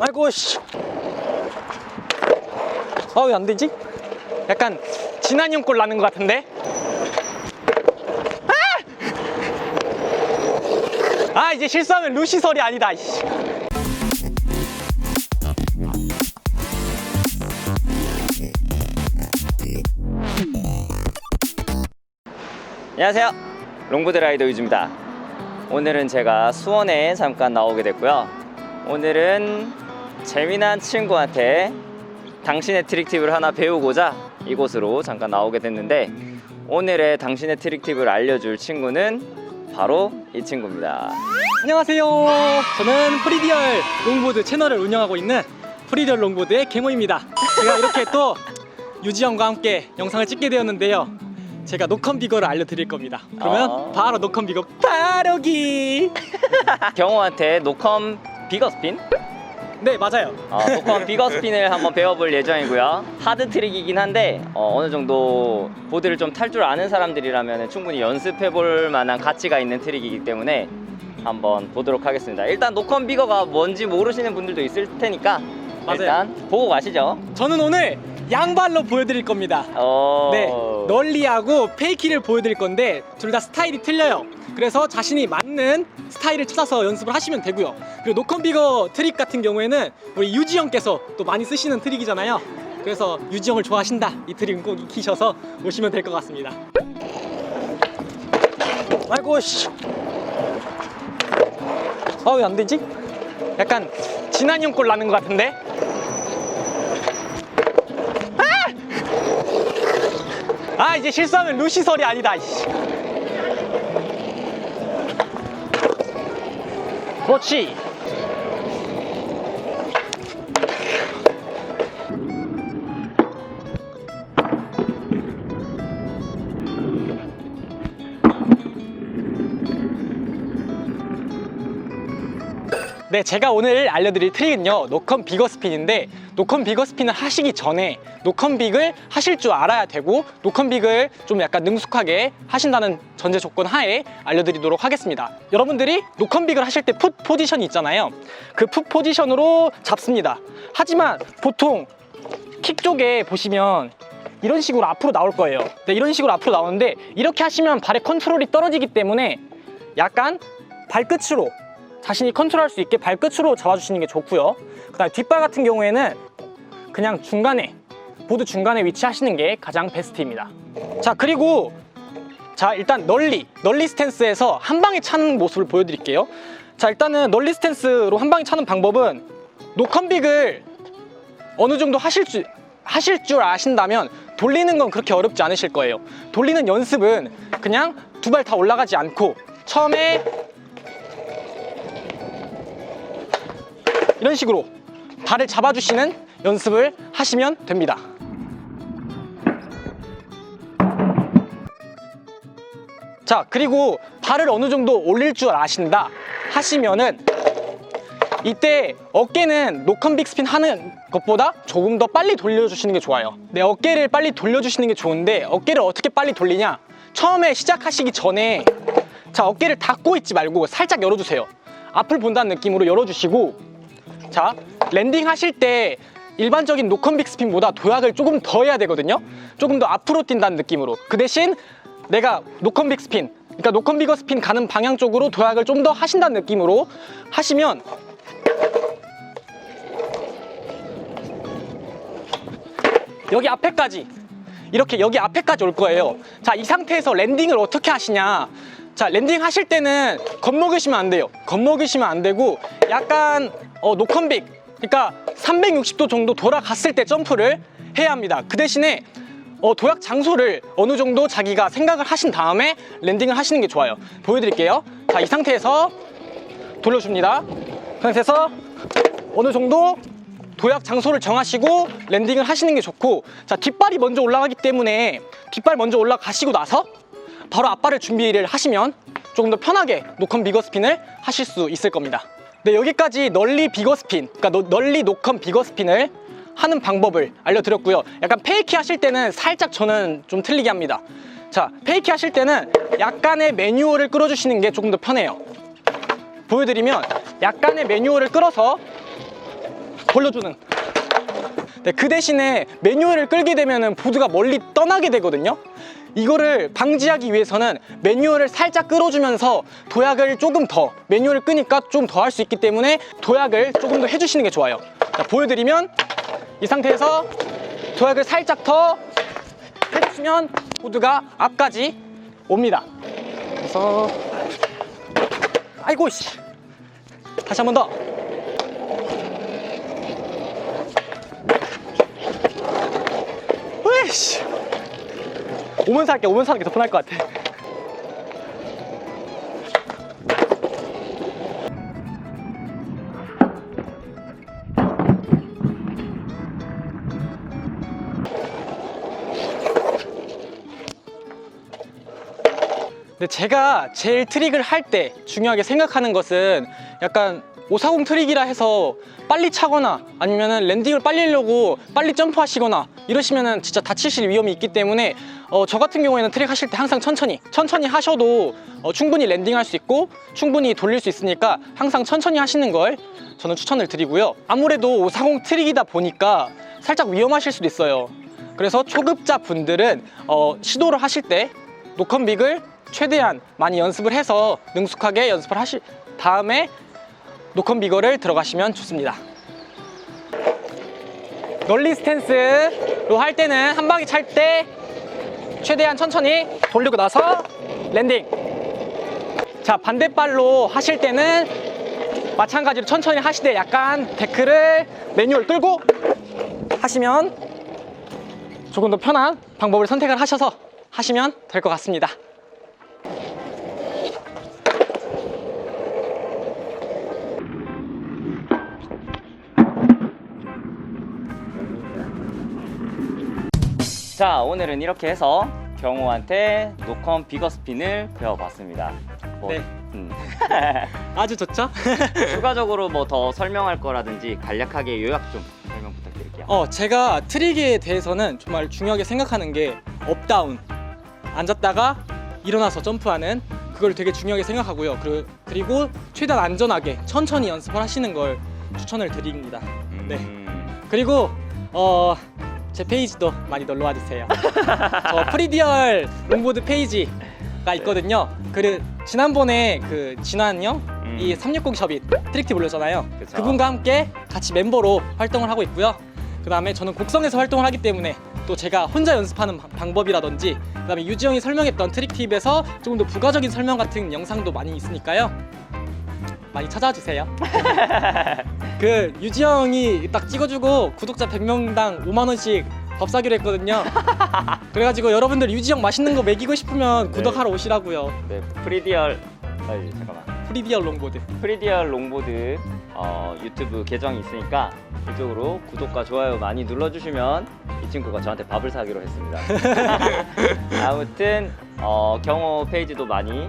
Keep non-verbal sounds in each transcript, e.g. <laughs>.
아이고 씨. 아 왜 안 되지? 약간 진한 형꼴 나는 것 같은데? 아! 아 이제 실수하면 루시설이 아니다. 씨. 안녕하세요. 롱보드 라이더 유주입니다. 오늘은 제가 수원에 잠깐 나오게 됐고요. 오늘은 재미난 친구한테 당신의 트릭 팁을 하나 배우고자 이곳으로 잠깐 나오게 됐는데 오늘의 당신의 트릭 팁을 알려줄 친구는 바로 이 친구입니다. 안녕하세요. 저는 프리디얼 롱보드 채널을 운영하고 있는 프리디얼 롱보드의 개모입니다. 제가 이렇게 또 유지 형과 함께 영상을 찍게 되었는데요. 제가 노컨 비거를 알려드릴 겁니다. 그러면 어. 바로 노컨 비거 바로기. 경호한테 노컴 비거 스핀? 네 맞아요. 어, 노컴 비거 스핀을 한번 배워볼 예정이고요. 하드 트릭이긴 한데 어, 느 정도 보드를 좀 탈 줄 아는 사람들이라면 충분히 연습해볼 만한 가치가 있는 트릭이기 때문에 한번 보도록 하겠습니다. 일단 노컴 비거가 뭔지 모르시는 분들도 있을 테니까 맞아요. 일단 보고 가시죠. 저는 오늘 양발로 보여드릴 겁니다. 어... 네, 널리하고 페이키를 보여드릴 건데 둘 다 스타일이 틀려요. 그래서 자신이 맞는 스타일을 찾아서 연습을 하시면 되고요. 그리고 노컨비거 트릭 같은 경우에는 우리 유지 형께서 또 많이 쓰시는 트릭이잖아요. 그래서 유지 형을 좋아하신다 이 트릭은 꼭 익히셔서 오시면 될 것 같습니다. 아이고 씨. 아왜 안 되지? 약간 진한 형꼴 나는 것 같은데? 아 이제 실수하면 루시설이 아니다 이씨. 그렇지 네, 제가 오늘 알려드릴 트릭은요, 노컨 비거 스핀인데, 노컨 비거 스핀을 하시기 전에 노컨 빅을 하실 줄 알아야 되고, 노컨 빅을 좀 약간 능숙하게 하신다는 전제 조건 하에 알려드리도록 하겠습니다. 여러분들이 노컨 빅을 하실 때 풋 포지션이 있잖아요. 그 풋 포지션으로 잡습니다. 하지만 보통 킥 쪽에 보시면 이런 식으로 앞으로 나올 거예요. 네, 이런 식으로 앞으로 나오는데, 이렇게 하시면 발의 컨트롤이 떨어지기 때문에 약간 발끝으로 자신이 컨트롤할 수 있게 발끝으로 잡아주시는 게 좋고요. 그 다음에 뒷발 같은 경우에는 그냥 중간에 보드 중간에 위치하시는 게 가장 베스트입니다. 자 그리고 자 일단 널리 널리 스탠스에서 한 방에 차는 모습을 보여드릴게요. 자 일단은 널리 스탠스로 한 방에 차는 방법은 노컨빅을 어느 정도 하실 줄 하실 줄 아신다면 돌리는 건 그렇게 어렵지 않으실 거예요. 돌리는 연습은 그냥 두 발 다 올라가지 않고 처음에 이런 식으로 발을 잡아주시는 연습을 하시면 됩니다. 자, 그리고 발을 어느 정도 올릴 줄 아신다 하시면은 이때 어깨는 노컨 빅 스핀 하는 것보다 조금 더 빨리 돌려주시는 게 좋아요. 네, 어깨를 빨리 돌려주시는 게 좋은데 어깨를 어떻게 빨리 돌리냐? 처음에 시작하시기 전에 자, 어깨를 닫고 있지 말고 살짝 열어주세요. 앞을 본다는 느낌으로 열어주시고 자, 랜딩 하실 때 일반적인 노컨빅 스핀보다 도약을 조금 더 해야 되거든요. 조금 더 앞으로 뛴다는 느낌으로. 그 대신 내가 노컨빅 스핀, 그러니까 노컨비거 스핀 가는 방향 쪽으로 도약을 좀 더 하신다는 느낌으로 하시면 여기 앞에까지 이렇게 여기 앞에까지 올 거예요. 자, 이 상태에서 랜딩을 어떻게 하시냐? 자, 랜딩 하실 때는 겁먹으시면 안 돼요. 겁먹으시면 안 되고 약간 어, 노컨빅 그러니까 360도 정도 돌아갔을 때 점프를 해야 합니다. 그 대신에 어, 도약 장소를 어느 정도 자기가 생각을 하신 다음에 랜딩을 하시는 게 좋아요. 보여드릴게요. 자, 이 상태에서 돌려줍니다. 그 상태에서 어느 정도 도약 장소를 정하시고 랜딩을 하시는 게 좋고 자 뒷발이 먼저 올라가기 때문에 뒷발 먼저 올라가시고 나서 바로 앞발을 준비를 하시면 조금 더 편하게 노컨 비거 스핀을 하실 수 있을 겁니다. 네 여기까지 널리 비거 스핀 그러니까 노- 널리 노컨 비거 스핀을 하는 방법을 알려드렸고요. 약간 페이키 하실 때는 살짝 저는 좀 틀리게 합니다. 자 페이키 하실 때는 약간의 매뉴얼을 끌어주시는 게 조금 더 편해요. 보여드리면 약간의 매뉴얼을 끌어서 돌려주는. 네, 그 대신에 매뉴얼을 끌게 되면 보드가 멀리 떠나게 되거든요 이거를 방지하기 위해서는 매뉴얼을 살짝 끌어주면서 도약을 조금 더 매뉴얼을 끄니까 좀 더 할 수 있기 때문에 도약을 조금 더 해주시는 게 좋아요. 자, 보여드리면 이 상태에서 도약을 살짝 더 해주시면 보드가 앞까지 옵니다. 그래서 아이고 씨. 다시 한 번 더. 으이씨. 오면서 할게, 오면서 하는 게 더 편할 것 같아. 근데 제가 제일 트릭을 할 때 중요하게 생각하는 것은 약간 540 트릭이라 해서 빨리 차거나 아니면은 랜딩을 빨리 하려고 빨리 점프하시거나 이러시면은 진짜 다치실 위험이 있기 때문에 어, 저 같은 경우에는 트릭 하실 때 항상 천천히 천천히 하셔도 어, 충분히 랜딩할 수 있고 충분히 돌릴 수 있으니까 항상 천천히 하시는 걸 저는 추천을 드리고요 아무래도 540 트릭이다 보니까 살짝 위험하실 수도 있어요 그래서 초급자 분들은 어, 시도를 하실 때 노컨빅을 최대한 많이 연습을 해서 능숙하게 연습을 하실 다음에 노컨비거를 들어가시면 좋습니다. 널리 스탠스로 할 때는 한 방에 찰때 최대한 천천히 돌리고 나서 랜딩. 자 반대발로 하실 때는 마찬가지로 천천히 하시되 약간 데크를 매뉴얼 끌고 하시면 조금 더 편한 방법을 선택을 하셔서 하시면 될 것 같습니다. 자 오늘은 이렇게 해서 경호한테 노컨 비거 스핀을 배워봤습니다. 뭐, 네. 음, <laughs> 아주 좋죠? <laughs> 추가적으로 뭐 더 설명할 거라든지 간략하게 요약 좀 설명 부탁드릴게요. 어, 제가 트릭에 대해서는 정말 중요하게 생각하는 게 업다운 앉았다가 일어나서 점프하는 그걸 되게 중요하게 생각하고요. 그, 그리고 최대한 안전하게 천천히 연습을 하시는 걸 추천을 드립니다. 네. 음, 그리고 어, 제 페이지도 많이 놀러 와 주세요. 저 프리디얼 롱보드 페이지가 있거든요. 그 지난번에 그 진환 형, 음. 이 360 샵이 트릭티 불렀잖아요. 그쵸. 그분과 함께 같이 멤버로 활동을 하고 있고요. 그 다음에 저는 곡성에서 활동을 하기 때문에 또 제가 혼자 연습하는 방- 방법이라든지 그 다음에 유지 형이 설명했던 트릭 팁에서 조금 더 부가적인 설명 같은 영상도 많이 있으니까요. 많이 찾아와 주세요. <laughs> 그 유지 형이 딱 찍어주고 구독자 100명당 5만 원씩 밥 사기로 했거든요. <laughs> 그래가지고 여러분들 유지 형 맛있는 거 먹이고 싶으면 구독하러 오시라고요. 네, 프리디얼 아니, 잠깐만. 프리디얼 롱보드. 프리디얼 롱보드 어, 유튜브 계정이 있으니까 이쪽으로 구독과 좋아요 많이 눌러주시면 이 친구가 저한테 밥을 사기로 했습니다. <laughs> 아무튼 어, 경호 페이지도 많이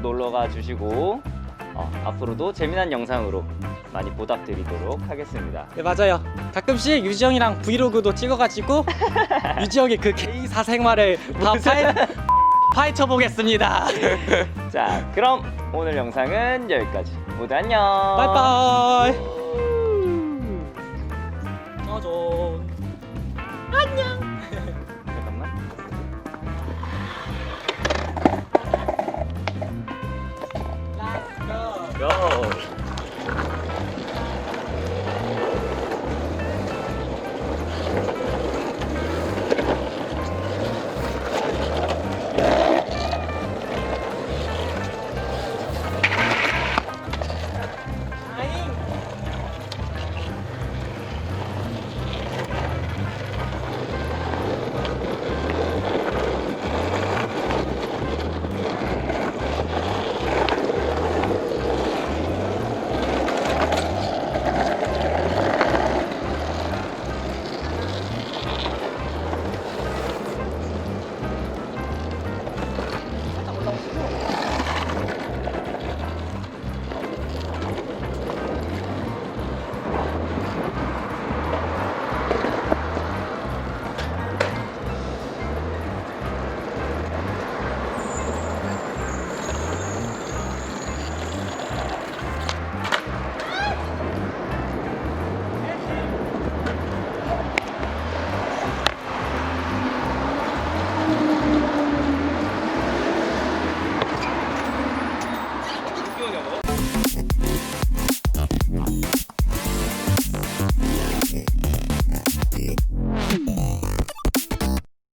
놀러가 주시고 어, 앞으로도 재미난 영상으로 음. 많이 보답드리도록 하겠습니다. 네 맞아요. 가끔씩 유지영이랑 브이로그도 찍어가지고 <laughs> 유지영의 그 개인 사생활을 다 파헤, 파헤쳐 보겠습니다. <laughs> 자, 그럼 오늘 영상은 여기까지. 모두 안녕. 빠이빠이. 짜잔. go.